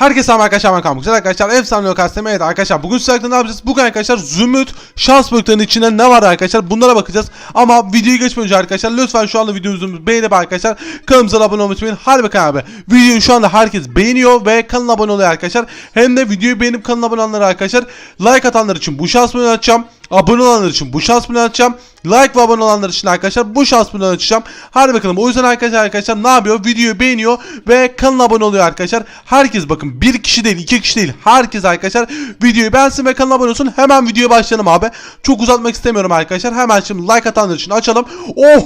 Herkese selam arkadaşlar ben. Güzel arkadaşlar efsane lokasyon evet arkadaşlar bugün sizlerle ne yapacağız? Bugün arkadaşlar Zümrüt şans bölüklerinin içinde ne var arkadaşlar bunlara bakacağız. Ama videoyu geçmeden önce arkadaşlar lütfen şu anda videomuzu beğenip arkadaşlar kanalımıza abone olmayı unutmayın. Hadi bakalım abi. Videoyu şu anda herkes beğeniyor ve kanala abone oluyor arkadaşlar. Hem de videoyu beğenip kanala abone olanlara arkadaşlar like atanlar için bu şans bölümünü açacağım. Abone olanlar için bu şans bölümünü açacağım. Like ve abone olanlar için arkadaşlar bu şans bölümünü açacağım. Hadi bakalım. O yüzden arkadaşlar arkadaşlar ne yapıyor? Videoyu beğeniyor ve kanala abone oluyor arkadaşlar. Herkes bakın bir kişi değil iki kişi değil. Herkes arkadaşlar videoyu beğensin ve kanala abone olsun. Hemen videoya başlayalım abi. Çok uzatmak istemiyorum arkadaşlar. Hemen şimdi like atanlar için açalım. Oh!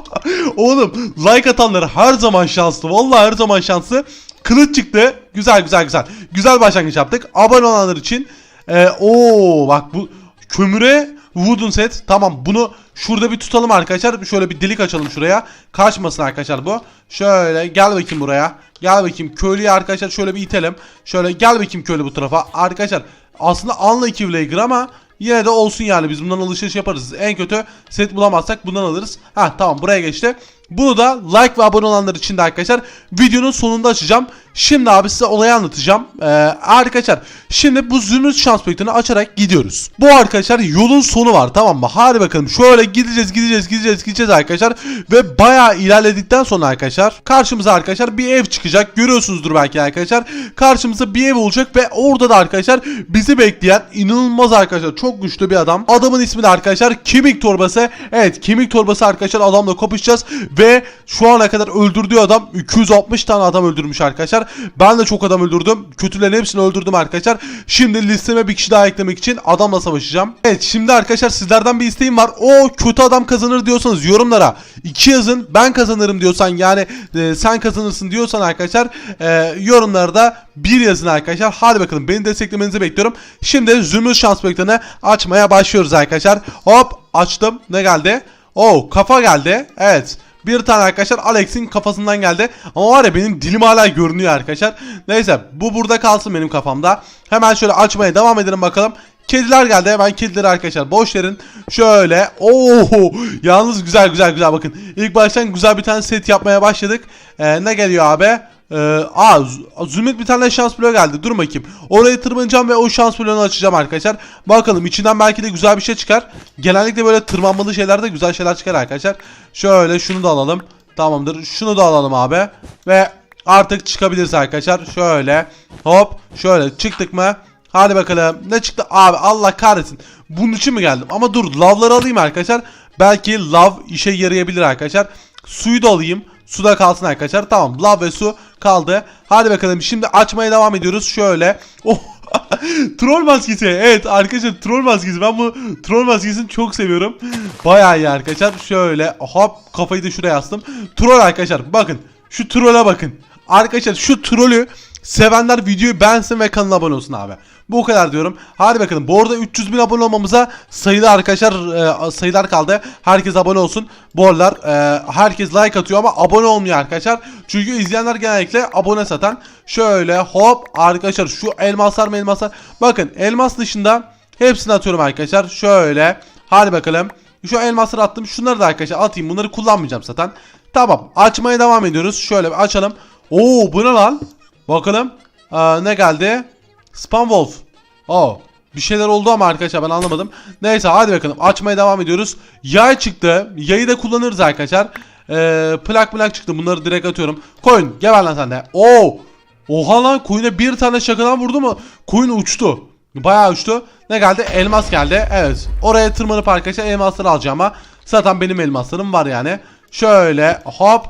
Oğlum like atanlar her zaman şanslı. Vallahi her zaman şanslı. Kılıç çıktı. Güzel güzel güzel. Güzel başlangıç yaptık. Abone olanlar için. Ee, oo bak bu kömüre wooden set. Tamam bunu şurada bir tutalım arkadaşlar. Şöyle bir delik açalım şuraya. Kaçmasın arkadaşlar bu. Şöyle gel bakayım buraya. Gel bakayım köylüye arkadaşlar şöyle bir itelim. Şöyle gel bakayım köylü bu tarafa. Arkadaşlar aslında unlucky Villager ama Yine de olsun yani biz bundan alışveriş yaparız. En kötü set bulamazsak bundan alırız. Ha tamam buraya geçti. Bunu da like ve abone olanlar için de arkadaşlar videonun sonunda açacağım. Şimdi abi size olayı anlatacağım. Ee, arkadaşlar şimdi bu zümrüt şans paketini açarak gidiyoruz. Bu arkadaşlar yolun sonu var tamam mı? Hadi bakalım şöyle gideceğiz gideceğiz gideceğiz gideceğiz arkadaşlar. Ve bayağı ilerledikten sonra arkadaşlar karşımıza arkadaşlar bir ev çıkacak. Görüyorsunuzdur belki arkadaşlar. Karşımıza bir ev olacak ve orada da arkadaşlar bizi bekleyen inanılmaz arkadaşlar çok güçlü bir adam. Adamın ismi de arkadaşlar kemik torbası. Evet kemik torbası arkadaşlar adamla kapışacağız ve şu ana kadar öldürdüğü adam 260 tane adam öldürmüş arkadaşlar. Ben de çok adam öldürdüm. Kötülerin hepsini öldürdüm arkadaşlar. Şimdi listeme bir kişi daha eklemek için adamla savaşacağım. Evet şimdi arkadaşlar sizlerden bir isteğim var. O kötü adam kazanır diyorsanız yorumlara 2 yazın. Ben kazanırım diyorsan yani e, sen kazanırsın diyorsan arkadaşlar e, yorumlarda bir yazın arkadaşlar. Hadi bakalım beni desteklemenizi bekliyorum. Şimdi zümrüt şans beklerini açmaya başlıyoruz arkadaşlar. Hop açtım. Ne geldi? Oo kafa geldi. Evet. Bir tane arkadaşlar Alex'in kafasından geldi. Ama var ya benim dilim hala görünüyor arkadaşlar. Neyse bu burada kalsın benim kafamda. Hemen şöyle açmaya devam edelim bakalım. Kediler geldi. Hemen kedileri arkadaşlar boş verin. Şöyle. Oo yalnız güzel güzel güzel bakın. İlk baştan güzel bir tane set yapmaya başladık. Ee, ne geliyor abi? Ee, aa Zümrüt bir tane şans bloğu geldi. Dur bakayım. Orayı tırmanacağım ve o şans bloğunu açacağım arkadaşlar. Bakalım içinden belki de güzel bir şey çıkar. Genellikle böyle tırmanmalı şeylerde güzel şeyler çıkar arkadaşlar. Şöyle şunu da alalım. Tamamdır. Şunu da alalım abi. Ve artık çıkabiliriz arkadaşlar. Şöyle. Hop. Şöyle çıktık mı? Hadi bakalım. Ne çıktı? Abi Allah kahretsin. Bunun için mi geldim? Ama dur lavları alayım arkadaşlar. Belki lav işe yarayabilir arkadaşlar. Suyu da alayım. Suda kalsın arkadaşlar. Tamam. Lav ve su kaldı. Hadi bakalım. Şimdi açmaya devam ediyoruz. Şöyle. Oh. troll maskesi. Evet arkadaşlar troll maskesi. Ben bu troll maskesini çok seviyorum. Bayağı iyi arkadaşlar. Şöyle hop kafayı da şuraya astım. Troll arkadaşlar. Bakın. Şu troll'e bakın. Arkadaşlar şu trollü sevenler videoyu beğensin ve kanala abone olsun abi. Bu kadar diyorum. Hadi bakalım. Bu arada 300 bin abone olmamıza sayılı arkadaşlar e, sayılar kaldı. Herkes abone olsun. Bu aralar e, herkes like atıyor ama abone olmuyor arkadaşlar. Çünkü izleyenler genellikle abone satan. Şöyle hop arkadaşlar şu elmaslar mı elmaslar. Bakın elmas dışında hepsini atıyorum arkadaşlar. Şöyle. Hadi bakalım. Şu elmasları attım. Şunları da arkadaşlar atayım. Bunları kullanmayacağım zaten. Tamam. Açmaya devam ediyoruz. Şöyle açalım. Oo bu ne lan? Bakalım. Aa, ne geldi? Spam Wolf. Oo. Bir şeyler oldu ama arkadaşlar ben anlamadım. Neyse hadi bakalım açmaya devam ediyoruz. Yay çıktı. Yayı da kullanırız arkadaşlar. Ee, plak plak çıktı. Bunları direkt atıyorum. Koyun geber lan sen de. Oo. Oha lan koyuna bir tane şakadan vurdu mu? Koyun uçtu. Bayağı uçtu. Ne geldi? Elmas geldi. Evet. Oraya tırmanıp arkadaşlar elmasları alacağım ama zaten benim elmaslarım var yani. Şöyle hop.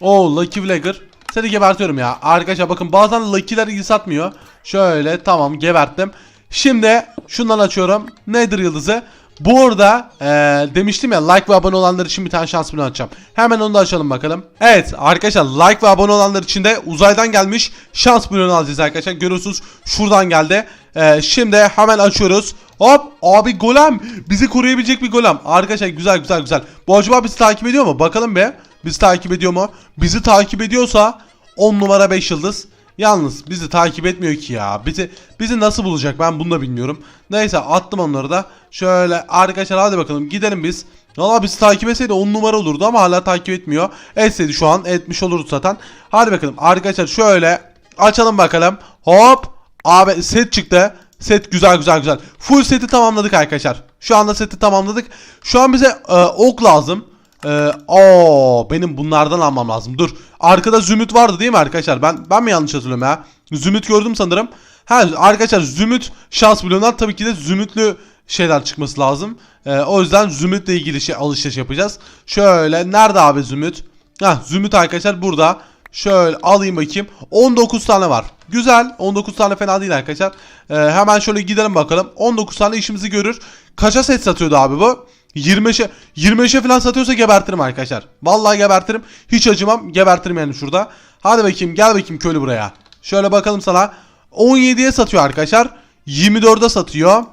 Oo Lucky Villager. Seni gebertiyorum ya. Arkadaşlar bakın bazen Lucky'ler iyi satmıyor. Şöyle tamam geberttim. Şimdi şundan açıyorum. Nedir yıldızı? Bu arada eee, demiştim ya like ve abone olanlar için bir tane şans bloğu açacağım. Hemen onu da açalım bakalım. Evet arkadaşlar like ve abone olanlar için de uzaydan gelmiş şans bloğunu alacağız arkadaşlar. Görüyorsunuz şuradan geldi. Eee, şimdi hemen açıyoruz. Hop abi golem. Bizi koruyabilecek bir golem. Arkadaşlar güzel güzel güzel. Bu acaba bizi takip ediyor mu? Bakalım be. Bizi takip ediyor mu? Bizi takip ediyorsa 10 numara 5 yıldız. Yalnız bizi takip etmiyor ki ya. Bizi bizi nasıl bulacak ben bunu da bilmiyorum. Neyse attım onları da. Şöyle arkadaşlar hadi bakalım gidelim biz. Valla bizi takip etseydi 10 numara olurdu ama hala takip etmiyor. Etseydi şu an etmiş olurdu zaten. Hadi bakalım arkadaşlar şöyle açalım bakalım. Hop. Abi set çıktı. Set güzel güzel güzel. Full seti tamamladık arkadaşlar. Şu anda seti tamamladık. Şu an bize e, ok lazım. E, oo, benim bunlardan almam lazım. Dur. Arkada zümrüt vardı değil mi arkadaşlar? Ben ben mi yanlış hatırlıyorum ya? Zümrüt gördüm sanırım. Ha arkadaşlar zümrüt şans milyonlar tabii ki de zümrütlü şeyler çıkması lazım. E, o yüzden zümrütle ilgili şey alışveriş yapacağız. Şöyle nerede abi zümrüt? Ha zümrüt arkadaşlar burada. Şöyle alayım bakayım. 19 tane var. Güzel. 19 tane fena değil arkadaşlar. Ee, hemen şöyle gidelim bakalım. 19 tane işimizi görür. Kaça set satıyordu abi bu? 25'e 25'e falan satıyorsa gebertirim arkadaşlar. Vallahi gebertirim. Hiç acımam. Gebertirim yani şurada. Hadi bakayım gel bakayım köylü buraya. Şöyle bakalım sana. 17'ye satıyor arkadaşlar. 24'e satıyor.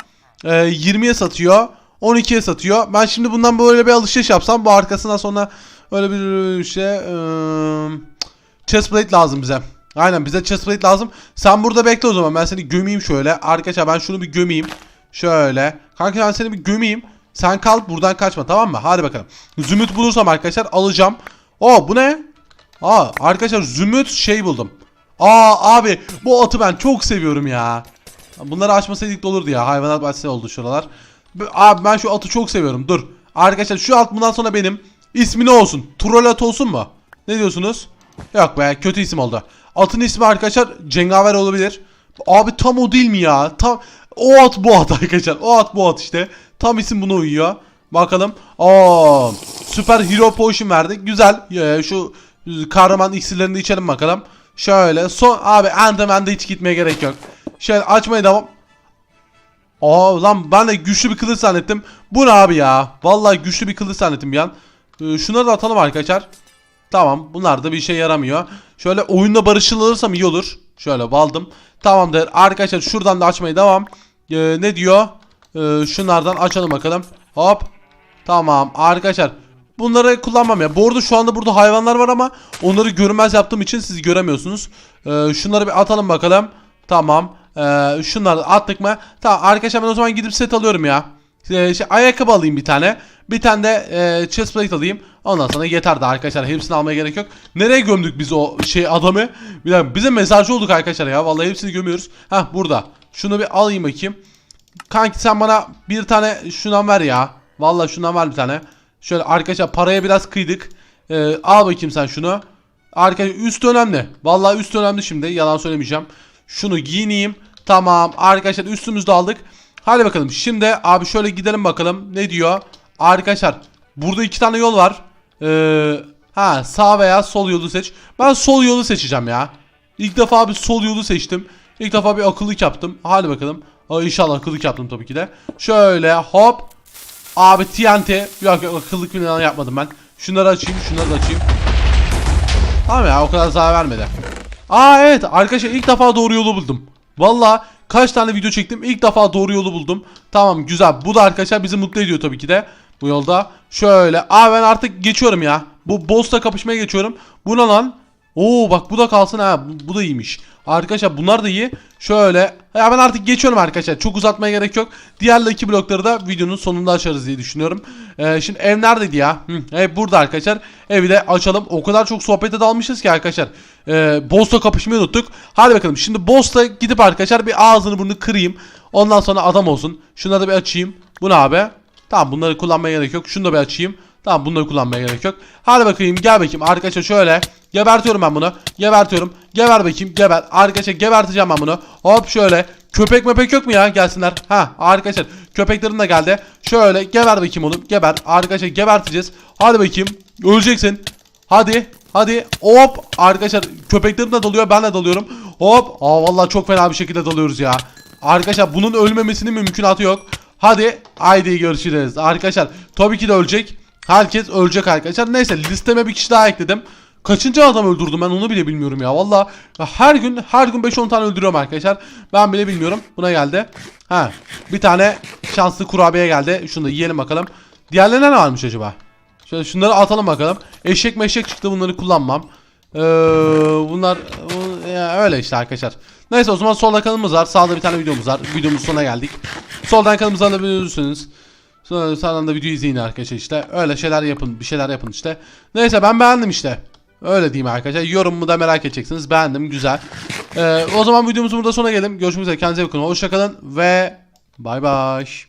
Ee, 20'ye satıyor. 12'ye satıyor. Ben şimdi bundan böyle bir alışveriş yapsam bu arkasından sonra öyle bir şey ıı, chestplate lazım bize. Aynen bize chestplate lazım. Sen burada bekle o zaman. Ben seni gömeyim şöyle. Arkadaşlar ben şunu bir gömeyim. Şöyle. Kanka ben seni bir gömeyim. Sen kal buradan kaçma tamam mı? Hadi bakalım. Zümrüt bulursam arkadaşlar alacağım. Oo bu ne? Aa arkadaşlar zümrüt şey buldum. Aa abi bu atı ben çok seviyorum ya. Bunları açmasaydık da olurdu ya. Hayvanat bahçesi oldu şuralar. Abi ben şu atı çok seviyorum. Dur. Arkadaşlar şu at bundan sonra benim. İsmi ne olsun? Trolat olsun mu? Ne diyorsunuz? Yok be kötü isim oldu. Atın ismi arkadaşlar Cengaver olabilir. Abi tam o değil mi ya? Tam o at bu at arkadaşlar. O at bu at işte. Tam isim buna uyuyor. Bakalım. Aa, süper hero potion verdik. Güzel. Ee, şu kahraman iksirlerini içelim bakalım. Şöyle son abi Enderman'da hiç gitmeye gerek yok. Şöyle açmaya devam. Aa lan ben de güçlü bir kılıç zannettim. Bu ne abi ya? Vallahi güçlü bir kılıç zannettim bir an. Ee, şunları da atalım arkadaşlar. Tamam bunlar da bir işe yaramıyor. Şöyle oyunda barışçıl alırsam iyi olur. Şöyle baldım. Tamamdır arkadaşlar şuradan da açmaya devam. Ee, ne diyor? Ee, şunlardan açalım bakalım. Hop. Tamam arkadaşlar. Bunları kullanmam ya. Bu arada şu anda burada hayvanlar var ama onları görünmez yaptığım için siz göremiyorsunuz. Ee, şunları bir atalım bakalım. Tamam. Ee, şunları attık mı? Tamam arkadaşlar ben o zaman gidip set alıyorum ya. Şey, ayakkabı alayım bir tane. Bir tane de e, chest alayım. Ondan sonra yeter de arkadaşlar. Hepsini almaya gerek yok. Nereye gömdük biz o şey adamı? Bize mezarcı olduk arkadaşlar ya. Vallahi hepsini gömüyoruz. Heh burada. Şunu bir alayım bakayım. Kanki sen bana bir tane şundan ver ya. Vallahi şundan ver bir tane. Şöyle arkadaşlar paraya biraz kıydık. Ee, al bakayım sen şunu. Arkadaşlar üst önemli. Vallahi üst önemli şimdi. Yalan söylemeyeceğim. Şunu giyineyim. Tamam arkadaşlar üstümüzde aldık. Hadi bakalım. Şimdi abi şöyle gidelim bakalım. Ne diyor? Arkadaşlar burada iki tane yol var. Ee, ha sağ veya sol yolu seç. Ben sol yolu seçeceğim ya. İlk defa bir sol yolu seçtim. İlk defa bir akıllık yaptım. Hadi bakalım. Aa, inşallah akıllık yaptım tabii ki de. Şöyle hop. Abi TNT. Yok yok akıllık falan yapmadım ben. Şunları açayım şunları da açayım. Tamam ya o kadar zarar vermedi. Aa evet arkadaşlar ilk defa doğru yolu buldum. Valla kaç tane video çektim ilk defa doğru yolu buldum. Tamam güzel bu da arkadaşlar bizi mutlu ediyor tabii ki de. Bu yolda şöyle. Aa ben artık geçiyorum ya. Bu boss'la kapışmaya geçiyorum. Bu ne lan? Oo bak bu da kalsın ha. Bu, bu da iyiymiş. Arkadaşlar bunlar da iyi. Şöyle. Ya ben artık geçiyorum arkadaşlar. Çok uzatmaya gerek yok. Diğer iki blokları da videonun sonunda açarız diye düşünüyorum. Ee, şimdi ev neredeydi ya? Hı, ev burada arkadaşlar. Evi de açalım. O kadar çok sohbete dalmışız ki arkadaşlar. Ee, boss'la kapışmayı unuttuk. Hadi bakalım. Şimdi boss'la gidip arkadaşlar bir ağzını burnunu kırayım. Ondan sonra adam olsun. Şunları da bir açayım. Bu ne abi? Tamam bunları kullanmaya gerek yok. Şunu da bir açayım. Tamam bunları kullanmaya gerek yok. Hadi bakayım gel bakayım arkadaşlar şöyle. Gebertiyorum ben bunu. Gebertiyorum. Geber bakayım geber. Arkadaşlar geberteceğim ben bunu. Hop şöyle. Köpek mepek yok mu ya gelsinler. Ha arkadaşlar köpeklerin de geldi. Şöyle geber bakayım oğlum. Geber. Arkadaşlar geberteceğiz. Hadi bakayım. Öleceksin. Hadi. Hadi. Hop. Arkadaşlar köpeklerim de dalıyor. Ben de dalıyorum. Hop. Aa vallahi çok fena bir şekilde dalıyoruz ya. Arkadaşlar bunun ölmemesinin mümkünatı yok. Hadi. Haydi görüşürüz. Arkadaşlar tabii ki de ölecek. Herkes ölecek arkadaşlar. Neyse listeme bir kişi daha ekledim. Kaçıncı adam öldürdüm ben onu bile bilmiyorum ya. Valla her gün her gün 5-10 tane öldürüyorum arkadaşlar. Ben bile bilmiyorum. Buna geldi. Ha, bir tane şanslı kurabiye geldi. Şunu da yiyelim bakalım. Diğerlerine ne varmış acaba? Şöyle şunları atalım bakalım. Eşek meşek çıktı bunları kullanmam. Ee, bunlar bu- ya öyle işte arkadaşlar. Neyse o zaman solda kanalımız var. Sağda bir tane videomuz var. Videomuzun sonuna geldik. Soldan kanalımıza alabilirsiniz. Sonra sağdan da video izleyin arkadaşlar işte. Öyle şeyler yapın. Bir şeyler yapın işte. Neyse ben beğendim işte. Öyle diyeyim arkadaşlar. Yorumumu da merak edeceksiniz. Beğendim. Güzel. Ee, o zaman videomuzun burada sona gelelim. Görüşmek üzere. Kendinize bakın. Hoşçakalın ve bay bay.